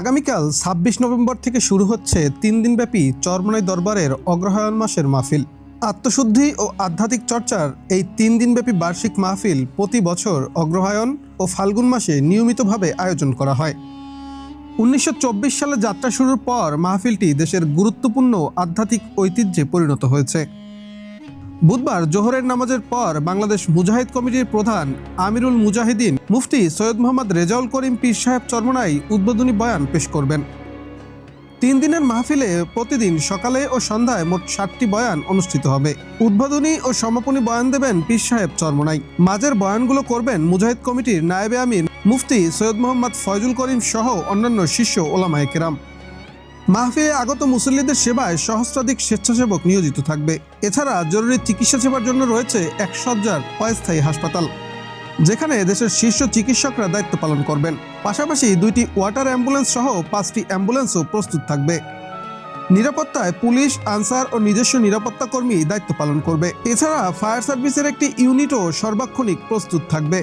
আগামীকাল ছাব্বিশ নভেম্বর থেকে শুরু হচ্ছে তিন দিনব্যাপী চরমনাই দরবারের অগ্রহায়ণ মাসের মাহফিল। আত্মশুদ্ধি ও আধ্যাত্মিক চর্চার এই তিন দিনব্যাপী বার্ষিক মাহফিল প্রতি বছর অগ্রহায়ণ ও ফাল্গুন মাসে নিয়মিতভাবে আয়োজন করা হয়। উনিশশো চব্বিশ সালে যাত্রা শুরুর পর মাহফিলটি দেশের গুরুত্বপূর্ণ আধ্যাত্মিক ঐতিহ্যে পরিণত হয়েছে। বুধবার জোহরের নামাজের পর বাংলাদেশ মুজাহিদ কমিটির প্রধান আমিরুল মুজাহিদিন মুফতি সৈয়দ মোহাম্মদ রেজাউল করিম পীর সাহেব চরমনাই উদ্বোধনী বয়ান পেশ করবেন। তিন দিনের মাহফিলে প্রতিদিন সকালে ও সন্ধ্যায় মোট ষাটটি বয়ান অনুষ্ঠিত হবে। উদ্বোধনী ও সমাপনী বয়ান দেবেন পীর সাহেব চরমনাই। মাঝের বয়ানগুলো করবেন মুজাহিদ কমিটির নায়েবে আমির, মুফতি সৈয়দ মোহাম্মদ ফয়জুল করিম সহ অন্যান্য শিষ্য ওলামায়ে কেরাম। মাহফিলে আগত মুসল্লিদের সেবায় সহস্রাধিক স্বেচ্ছাসেবক নিয়োজিত থাকবে। এছাড়া জরুরি চিকিৎসা সেবার জন্য রয়েছে এক সজ্জার অস্থায়ী হাসপাতাল, যেখানে দেশের শীর্ষ চিকিৎসকরা দায়িত্ব পালন করবেন। পাশাপাশি দুইটি ওয়াটার অ্যাম্বুলেন্স সহ পাঁচটি অ্যাম্বুলেন্সও প্রস্তুত থাকবে। নিরাপত্তায় পুলিশ, আনসার ও নিজস্ব নিরাপত্তা কর্মী দায়িত্ব পালন করবে। এছাড়া ফায়ার সার্ভিসের একটি ইউনিটও সর্বাক্ষণিক প্রস্তুত থাকবে।